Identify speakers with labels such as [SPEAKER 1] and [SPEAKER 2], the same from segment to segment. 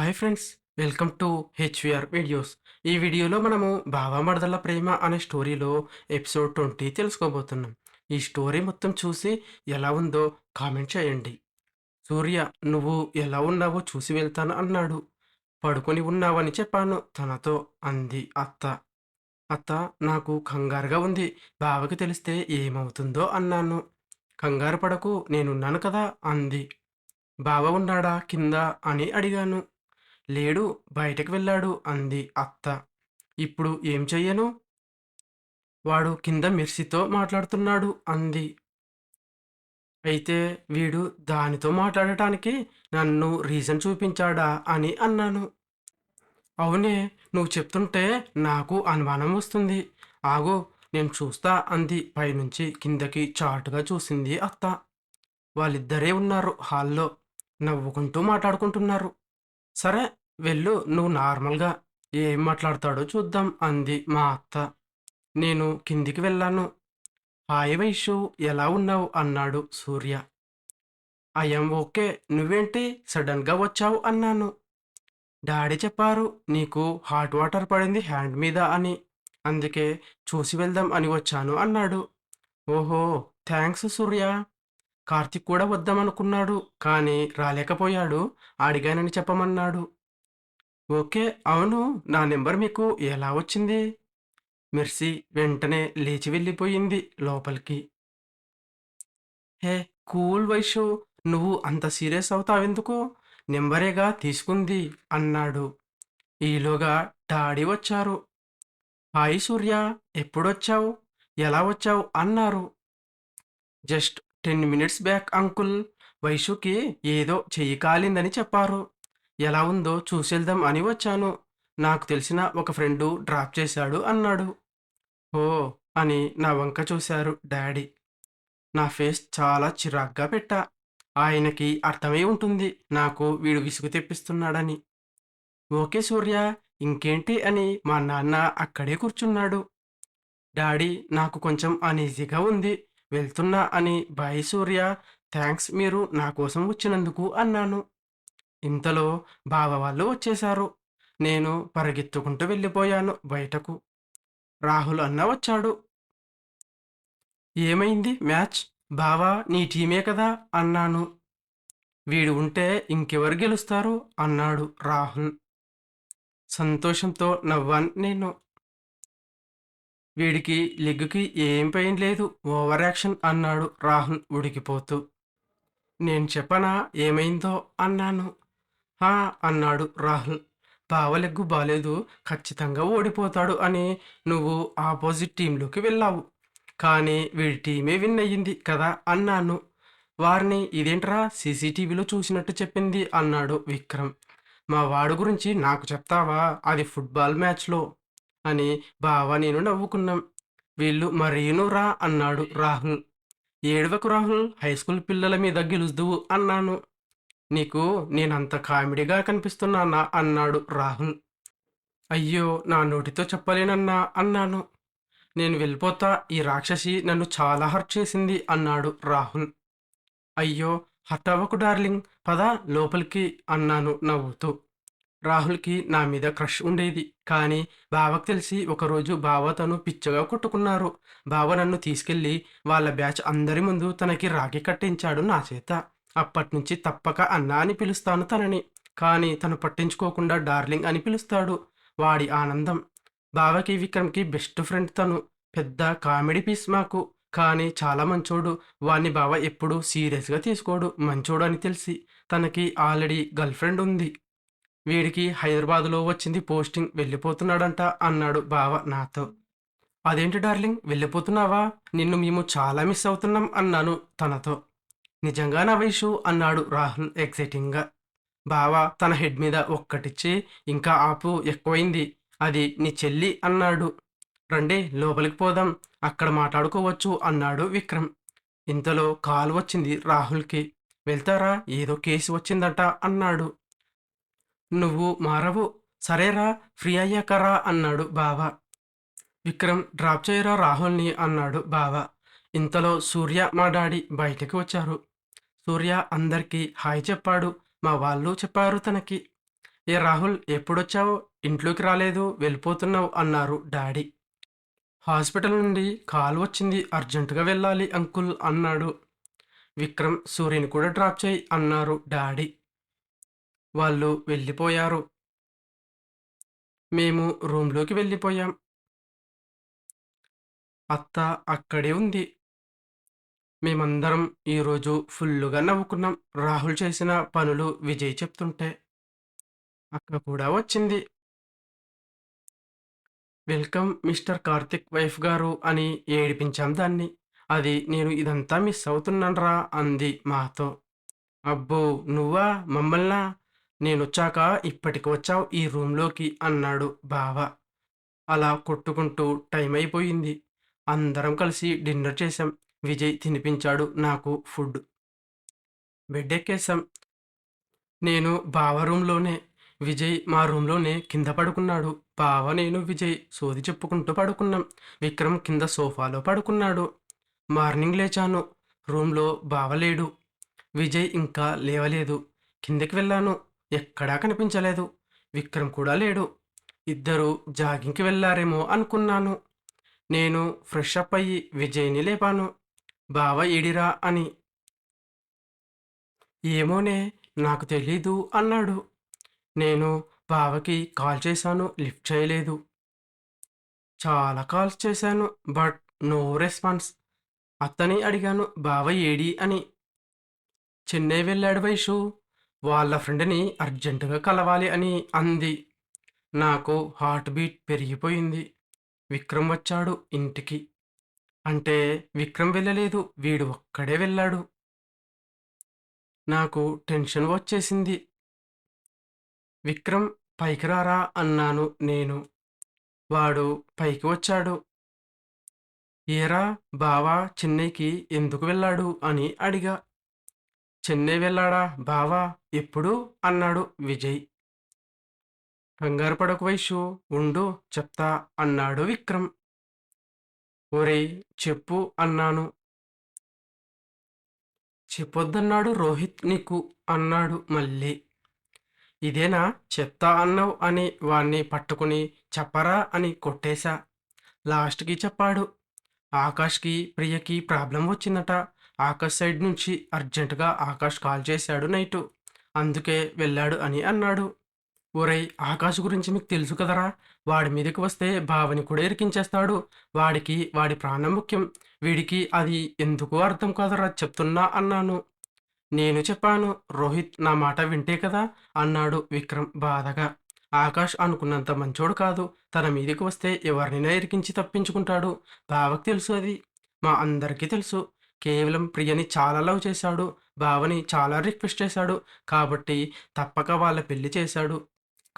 [SPEAKER 1] Hi friends welcome to HVR videos ఈ వీడియోలో మనము బావా మరదల ప్రేమ అనే స్టోరీలో ఎపిసోడ్ ట్వంటీ తెలుసుకోబోతున్నాం. ఈ స్టోరీ మొత్తం చూసి ఎలా ఉందో కామెంట్ చేయండి. సూర్య నువ్వు ఎలా ఉన్నావో చూసి వెళ్తాను అన్నాడు. పడుకొని ఉన్నావని చెప్పాను తనతో అంది అత్త. అత్త నాకు కంగారుగా ఉంది. బావకి తెలిస్తే ఏమవుతుందో అన్నాను. కంగారు పడకు నేనున్నాను కదా అంది. బావ ఉన్నాడా కింద? అని అడిగాను. లేడు బయటకు వెళ్ళాడు అంది అత్త. ఇప్పుడు ఏం చెయ్యను? వాడు కింద మిర్సితో మాట్లాడుతున్నాడు అంది. అయితే వీడు దానితో మాట్లాడటానికి నన్ను రీజన్ చూపించాడా అని అన్నాను. అవునే నువ్వు చెప్తుంటే నాకు అనుమానం వస్తుంది. ఆగు నేను చూస్తా అంది పైనుంచి కిందకి చాటుగా చూసింది అత్త. వాళ్ళిద్దరే ఉన్నారు హాల్లో నవ్వుకుంటూ మాట్లాడుకుంటున్నారు. సరే వెళ్ళు నువ్వు నార్మల్గా ఏం మాట్లాడతాడో చూద్దాం అంది మా అత్త. నేను కిందికి వెళ్ళాను. హాయ్ వైషు ఎలా ఉన్నావు? అన్నాడు సూర్య. I'm okay. నువ్వేంటి? సడన్గా వచ్చావు? అన్నాను. డాడీ చెప్పారు నీకు హాట్ వాటర్ పడింది హ్యాండ్ మీద అని. అందుకే చూసి వెళ్దాం అని వచ్చాను అన్నాడు. ఓహో థ్యాంక్స్ సూర్య. కార్తిక్ కూడా వద్దామనుకున్నాడు కానీ రాలేకపోయాడు. అడిగానని చెప్పమన్నాడు. ఓకే అవును. నా నెంబర్ మీకు ఎలా వచ్చింది? మెర్సీ వెంటనే లేచి వెళ్ళిపోయింది లోపలికి. హే కూల్ వైషు నువ్వు అంత సీరియస్ అవుతావెందుకు? నెంబరేగా తీసుకుంది అన్నాడు. ఈలోగా డాడీ వచ్చారు. హాయ్ సూర్య ఎప్పుడొచ్చావు? ఎలా వచ్చావు? అన్నారు. Just ten minutes back uncle. వైషుకి ఏదో చెయ్యి కాలిందని చెప్పారు. ఎలా ఉందో చూసేద్దాం అని వచ్చాను. నాకు తెలిసిన ఒక ఫ్రెండు డ్రాప్ చేశాడు అన్నాడు. ఓ అని నా వంక చూశారు డాడీ. నా ఫేస్ చాలా చిరాగ్గా పెట్టా. ఆయనకి అర్థమై ఉంటుంది నాకు వీడు విసుగు తెప్పిస్తున్నాడని. ఓకే సూర్య ఇంకేంటి అని మా నాన్న అక్కడే కూర్చున్నాడు. డాడీ నాకు కొంచెం అనీజీగా ఉంది. వెళ్తున్నా అని బాయ్ సూర్య థ్యాంక్స్ మీరు నా కోసం వచ్చినందుకు అన్నాను. ఇంతలో బావ వాళ్ళు వచ్చేశారు. నేను పరిగెత్తుకుంటూ వెళ్ళిపోయాను బయటకు. రాహుల్ అన్న వచ్చాడు. ఏమైంది మ్యాచ్? బావా నీ టీమే కదా అన్నాను. వీడు ఉంటే ఇంకెవరు గెలుస్తారు? అన్నాడు రాహుల్. సంతోషంతో నవ్వాను నేను. వీడికి లెగ్గుకి ఏం పెయిన్ లేదు ఓవర్ యాక్షన్ అన్నాడు రాహుల్ ఉడికిపోతూ. నేను చెప్పనా ఏమైందో అన్నాను. హా అన్నాడు రాహుల్. బావలెగ్గు బాలేదు ఖచ్చితంగా ఓడిపోతాడు అని నువ్వు ఆపోజిట్ టీంలోకి వెళ్ళావు. కానీ వీడి టీమే విన్ అయ్యింది కదా అన్నాను. వారిని ఇదేంట్రా సీసీటీవీలో చూసినట్టు చెప్పింది అన్నాడు విక్రమ్. మా వాడు గురించి నాకు చెప్తావా? అది ఫుట్బాల్ మ్యాచ్లో అని బావ నేను నవ్వుకున్నాం. వీళ్ళు మరీను రా అన్నాడు రాహుల్. ఏడవకు రాహుల్ హై స్కూల్ పిల్లల మీద గెలుద్దువు అన్నాను. నీకు నేనంత కామెడీగా కనిపిస్తున్నానా? అన్నాడు రాహుల్. అయ్యో నా నోటితో చెప్పలేనన్నా? అన్నాను. నేను వెళ్ళిపోతా. ఈ రాక్షసి నన్ను చాలా హర్ట్ చేసింది అన్నాడు రాహుల్. అయ్యో హర్ట్ అవ్వకు డార్లింగ్. పద లోపలికి అన్నాను నవ్వుతూ. రాహుల్కి నా మీద క్రష్ ఉండేది. కానీ బావకు తెలిసి ఒకరోజు బావ తను పిచ్చగా కొట్టుకున్నారు. బావ నన్ను తీసుకెళ్ళి వాళ్ళ బ్యాచ్ అందరి ముందు తనకి రాఖీ కట్టించాడు నా చేత. అప్పట్నుంచి తప్పక అన్న అని పిలుస్తాను తనని. కానీ తను పట్టించుకోకుండా డార్లింగ్ అని పిలుస్తాడు. వాడి ఆనందం. బావకి విక్రమ్కి బెస్ట్ ఫ్రెండ్ తను. పెద్ద కామెడీ పీస్ మాకు. కానీ చాలా మంచోడు. వాణ్ణి బావ ఎప్పుడూ సీరియస్గా తీసుకోడు. మంచోడు అని తెలిసి తనకి ఆల్రెడీ గర్ల్ ఫ్రెండ్ ఉంది. వీడికి హైదరాబాద్లో వచ్చింది పోస్టింగ్ వెళ్ళిపోతున్నాడంట అన్నాడు బావ నాతో. అదేంటి డార్లింగ్? వెళ్ళిపోతున్నావా? నిన్ను మేము చాలా మిస్ అవుతున్నాం అన్నాను తనతో. నిజంగా నా వయసు అన్నాడు రాహుల్ ఎక్సైటింగ్గా. బావ తన హెడ్ మీద ఒక్కటిచ్చి ఇంకా ఆపు ఎక్కువైంది. అది నీ చెల్లి అన్నాడు. రండి లోపలికి పోదాం. అక్కడ మాట్లాడుకోవచ్చు అన్నాడు విక్రమ్. ఇంతలో కాల్ వచ్చింది రాహుల్కి. వెళ్తారా? ఏదో కేసు వచ్చిందట అన్నాడు. నువ్వు మారవు. సరేరా? ఫ్రీ అయ్యాకరా? అన్నాడు బావ. విక్రమ్ డ్రాప్ చేయరా రాహుల్ని? అన్నాడు బావ. ఇంతలో సూర్య మా డాడీ బయటకు వచ్చారు. సూర్య అందరికీ హాయ్ చెప్పాడు. మా వాళ్ళు చెప్పారు తనకి. ఏ రాహుల్ ఎప్పుడొచ్చావు? ఇంట్లోకి రాలేదు వెళ్ళిపోతున్నావు అన్నారు డాడీ. హాస్పిటల్ నుండి కాల్ వచ్చింది అర్జెంటుగా వెళ్ళాలి అంకుల్ అన్నాడు. విక్రమ్ సూర్యని కూడా డ్రాప్ చేయి అన్నారు డాడీ. వాళ్ళు వెళ్ళిపోయారు. మేము రూమ్లోకి వెళ్ళిపోయాం. అత్త అక్కడే ఉంది. మేమందరం ఈరోజు ఫుల్లుగా నవ్వుకున్నాం. రాహుల్ చేసిన పనులు విజయ్ చెప్తుంటే అక్క కూడా వచ్చింది. వెల్కమ్ మిస్టర్ కార్తిక్ వైఫ్ గారు అని ఏడిపించాం దాన్ని. అది నేను ఇదంతా మిస్ అవుతున్నానరా అంది మాతో. అబ్బో నువ్వా? మమ్మల్నా? నేనొచ్చాక ఇప్పటికి వచ్చావు ఈ రూమ్లోకి అన్నాడు బావ. అలా కొట్టుకుంటూ టైం అయిపోయింది. అందరం కలిసి డిన్నర్ చేశాం. విజయ్ తినిపించాడు నాకు ఫుడ్. బెడ్ ఎక్కేసాం నేను బావ రూమ్లోనే విజయ్ మా రూమ్లోనే కింద పడుకున్నాడు. బావ నేను విజయ్ సోది చెప్పుకుంటూ పడుకున్నాం. విక్రమ్ కింద సోఫాలో పడుకున్నాడు. మార్నింగ్ లేచాను. రూమ్లో బావ లేడు. విజయ్ ఇంకా లేవలేదు. కిందకి వెళ్ళాను. ఎక్కడా కనిపించలేదు. విక్రమ్ కూడా లేడు. ఇద్దరు జాగింగ్కి వెళ్ళారేమో అనుకున్నాను. నేను ఫ్రెష్ అప్ అయ్యి విజయ్ని లేపాను. బావ ఏడిరా అని. ఏమోనే నాకు తెలీదు అన్నాడు. నేను బావకి కాల్ చేశాను లిఫ్ట్ చేయలేదు. చాలా కాల్స్ చేశాను బట్ నో రెస్పాన్స్. అతని అడిగాను బావ ఏడి అని. చెన్నై వెళ్ళాడు వైషు వాళ్ళ ఫ్రెండ్ని అర్జెంటుగా కలవాలి అని అంది. నాకు హార్ట్ బీట్ పెరిగిపోయింది. విక్రమ్ వచ్చాడు ఇంటికి. అంటే విక్రమ్ వెళ్ళలేదు వీడు ఒక్కడే వెళ్ళాడు. నాకు టెన్షన్ వచ్చేసింది. విక్రమ్ పైకి రారా అన్నాను నేను. వాడు పైకి వచ్చాడు. ఏరా బావా చెన్నైకి ఎందుకు వెళ్ళాడు అని అడిగా. చెన్నై వెళ్ళాడా బావా ఎప్పుడు? అన్నాడు విజయ్. కంగారు పడకు వైషు ఉండు చెప్తా అన్నాడు విక్రమ్. ఒరేయ్ చెప్పు అన్నాను. చెప్పొద్దన్నాడు రోహిత్ నీకు అన్నాడు మళ్ళీ. ఇదేనా చెప్తా అన్నావు అని వాణ్ణి పట్టుకుని చెప్పరా అని కొట్టేశా. లాస్ట్కి చెప్పాడు. ఆకాష్కి ప్రియకి ప్రాబ్లం వచ్చిందట. ఆకాష్ సైడ్ నుంచి అర్జెంటుగా ఆకాష్ కాల్ చేశాడు నైటు. అందుకే వెళ్ళాడు అని అన్నాడు. ఒరై ఆకాష్ గురించి మీకు తెలుసు కదరా? వాడి మీదకి వస్తే బావని కూడా ఇరికించేస్తాడు. వాడికి వాడి ప్రాణం ముఖ్యం. వీడికి అది ఎందుకు అర్థం కాదరా చెప్తున్నా అన్నాను. నేను చెప్పాను రోహిత్ నా మాట వింటే కదా? అన్నాడు విక్రమ్ బాధగా. ఆకాష్ అనుకున్నంత మంచోడు కాదు. తన మీదకి వస్తే ఎవరినైనా ఇరికించి తప్పించుకుంటాడు. బావకు తెలుసు అది. మా అందరికీ తెలుసు. కేవలం ప్రియని చాలా లవ్ చేశాడు. బావని చాలా రిక్వెస్ట్ చేశాడు. కాబట్టి తప్పక వాళ్ళ పెళ్ళి చేశాడు.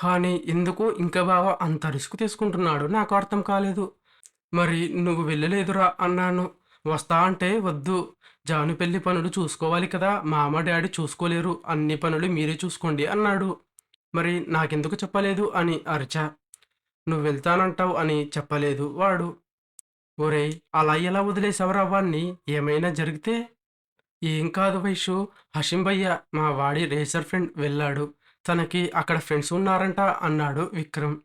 [SPEAKER 1] కానీ ఎందుకు ఇంకా బావ అంత రిస్క్ తీసుకుంటున్నాడు. నాకు అర్థం కాలేదు. మరి నువ్వు వెళ్ళలేదురా అన్నాను. వస్తా అంటే వద్దు. జాను పెళ్ళి పనులు చూసుకోవాలి కదా. మామ డాడీ చూసుకోలేరు. అన్ని పనులు మీరే చూసుకోండి అన్నాడు. మరి నాకెందుకు చెప్పలేదు అని అరిచా. నువ్వు వెళ్తానంటావు అని చెప్పలేదు వాడు. ఒరే అలా ఎలా వదిలేసావురా వాణ్ణి? ఏమైనా జరిగితే? ఏం కాదు వైషు. హషిం భయ్య మా వాడి రేసర్ ఫ్రెండ్ వెళ్ళాడు. తనకి అక్కడ ఫ్రెండ్స్ ఉన్నారంట అన్నాడు విక్రమ్.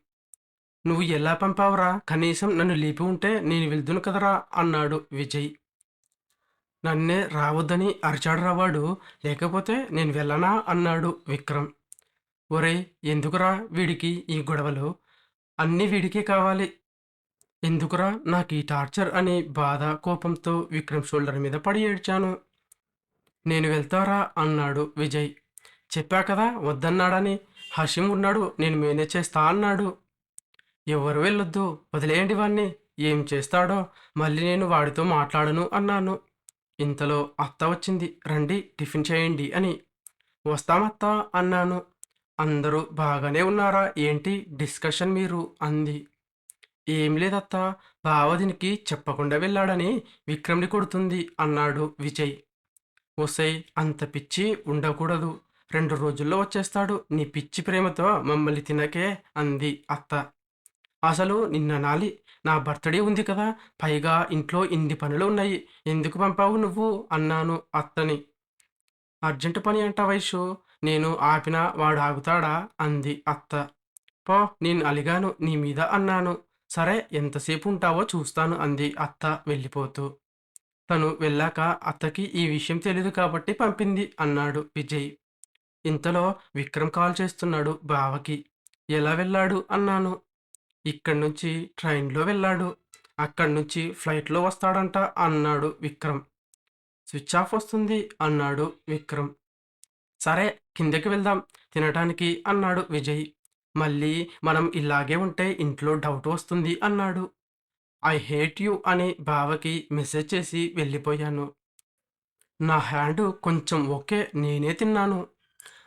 [SPEAKER 1] నువ్వు ఎలా పంపావురా? కనీసం నన్ను లేపి ఉంటే నేను వెళ్దును కదరా? అన్నాడు విజయ్. నన్నే రావద్దని అరిచాడు రావాడు లేకపోతే నేను వెళ్ళనా? అన్నాడు విక్రమ్. ఒరేయ్ ఎందుకురా వీడికి ఈ గొడవలు? అన్నీ వీడికే కావాలి. ఎందుకురా నాకు ఈ టార్చర్ అని బాధ కోపంతో విక్రమ్ షోల్డర్ మీద పడి ఏడ్చాను. నేను వెళ్తారా? అన్నాడు విజయ్. చెప్పా కదా వద్దన్నాడని. హషిం ఉన్నాడు నేను మేనేజ్ చేస్తా అన్నాడు. ఎవరు వెళ్ళొద్దు వదిలేయండి వాణ్ణి. ఏం చేస్తాడో మళ్ళీ నేను వాడితో మాట్లాడను అన్నాను. ఇంతలో అత్త వచ్చింది రండి టిఫిన్ చేయండి అని. వస్తామత్తా అన్నాను. అందరూ బాగానే ఉన్నారా ఏంటి డిస్కషన్ మీరు? అంది. ఏం లేదత్తా బావదినికి చెప్పకుండా వెళ్ళాడని విక్రమ్ని కొడుతుంది అన్నాడు విజయ్. ఒసై అంత పిచ్చి ఉండకూడదు. రెండు రోజుల్లో వచ్చేస్తాడు. నీ పిచ్చి ప్రేమతో మమ్మల్ని తినకే అంది అత్త. అసలు నిన్న నాలి నా బర్త్డే ఉంది కదా పైగా ఇంట్లో ఇన్ని పనులు ఉన్నాయి ఎందుకు పంపావు నువ్వు? అన్నాను అత్తని. అర్జెంటు పని అంట వయసు నేను ఆపినా వాడు ఆగుతాడా? అంది అత్త. పో నేను అలిగాను నీ మీద అన్నాను. సరే ఎంతసేపు ఉంటావో చూస్తాను అంది అత్త వెళ్ళిపోతూ. తను వెళ్ళాక అత్తకి ఈ విషయం తెలియదు కాబట్టి పంపింది అన్నాడు విజయ్. ఇంతలో విక్రమ్ కాల్ చేస్తున్నాడు బావకి. ఎలా వెళ్ళాడు? అన్నాను. ఇక్కడి నుంచి ట్రైన్లో వెళ్ళాడు. అక్కడి నుంచి ఫ్లైట్లో వస్తాడంట అన్నాడు విక్రమ్. స్విచ్ ఆఫ్ వస్తుంది అన్నాడు విక్రమ్. సరే కిందకి వెళ్దాం తినటానికి అన్నాడు విజయ్. మళ్ళీ మనం ఇలాగే ఉంటే ఇంట్లో డౌట్ వస్తుంది అన్నాడు. ఐ హేట్ యు అని బావకి మెసేజ్ చేసి వెళ్ళిపోయాను. నా హ్యాండ్ కొంచెం ఓకే నేనే తిన్నాను.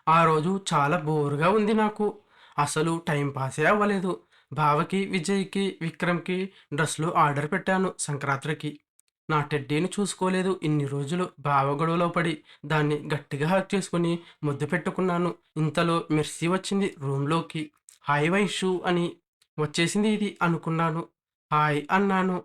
[SPEAKER 1] ఆ రోజు చాలా బోరుగా ఉంది నాకు. అసలు టైం పాసే అవ్వలేదు. బావకి విజయ్కి విక్రమ్కి డ్రెస్లు ఆర్డర్ పెట్టాను సంక్రాంతికి. నా టెడ్డీని చూసుకోలేదు ఇన్ని రోజులు బావ గొడవలో పడి. దాన్ని గట్టిగా హక్ చేసుకుని ముద్దు పెట్టుకున్నాను. ఇంతలో మెర్సీ వచ్చింది రూమ్లోకి. హాయ్ వైషు అని వచ్చేసింది ఇది అనుకున్నాను. హాయ్ అన్నాను.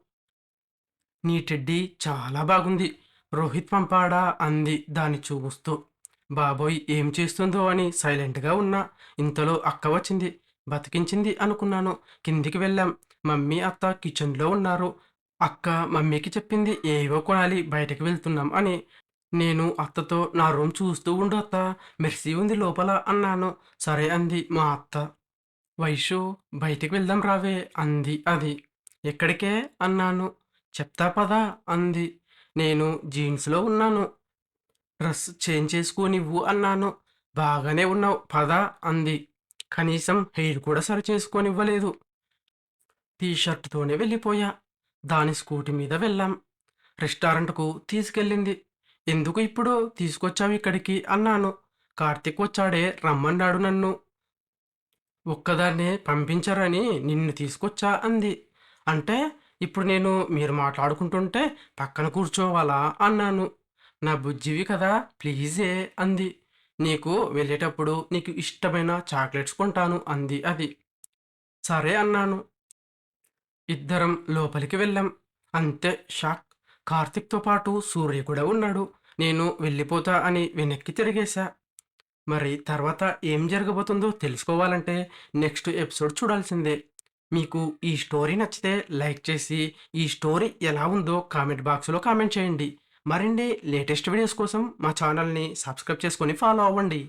[SPEAKER 1] నీ టెడ్డీ చాలా బాగుంది. రోహిత్ పంపాడా? అంది దాన్ని చూస్తూ. బాబోయ్ ఏం చేస్తుందో అని సైలెంట్గా ఉన్నా. ఇంతలో అక్క వచ్చింది. బతికించింది అనుకున్నాను. కిందికి వెళ్ళాం. మమ్మీ అత్త కిచెన్లో ఉన్నారు. అక్క మమ్మీకి చెప్పింది ఏవో కొనాలి బయటకు వెళ్తున్నాం అని. నేను అత్తతో నా రూమ్ చూస్తూ ఉండు అత్త. మెర్సీ ఉంది లోపల అన్నాను. సరే అంది మా అత్త. వైషు బయటికి వెళ్దాం రావే అంది అది. ఎక్కడికే? అన్నాను. చెప్తా పదా అంది. నేను జీన్స్లో ఉన్నాను. డ్రెస్ చేంజ్ చేసుకోనివ్వు అన్నాను. బాగానే ఉన్నావు పదా అంది. కనీసం హెయిర్ కూడా సరి చేసుకోనివ్వలేదు టీ షర్ట్తోనే వెళ్ళిపోయా. దాని స్కూటీ మీద వెళ్ళాం. రెస్టారెంట్కు తీసుకెళ్ళింది. ఎందుకు ఇప్పుడు తీసుకొచ్చావు ఇక్కడికి? అన్నాను. కార్తిక్ వచ్చాడే రమ్మన్నాడు నన్ను. ఒక్కదాన్నే పంపించారని నిన్ను తీసుకొచ్చా? అంది. అంటే ఇప్పుడు నేను మీరు మాట్లాడుకుంటుంటే పక్కన కూర్చోవాలా? అన్నాను. నా బుజ్జివి కదా ప్లీజే అంది. నీకు వెళ్ళేటప్పుడు నీకు ఇష్టమైన చాక్లెట్స్ కొంటాను అంది అది. సరే అన్నాను. ఇద్దరం లోపలికి వెళ్ళాం. అంతే షాక్. కార్తిక్తో పాటు సూర్య కూడా ఉన్నాడు. నేను వెళ్ళిపోతా అని వెనక్కి తిరిగేశా. మరి తర్వాత ఏం జరగబోతుందో తెలుసుకోవాలంటే నెక్స్ట్ ఎపిసోడ్ చూడాల్సిందే. మీకు ఈ స్టోరీ నచ్చితే లైక్ చేసి ఈ స్టోరీ ఎలా ఉందో కామెంట్ బాక్స్లో కామెంట్ చేయండి. మరిన్ని లేటెస్ట్ వీడియోస్ కోసం మా ఛానల్ని సబ్స్క్రైబ్ చేసుకొని ఫాలో అవ్వండి.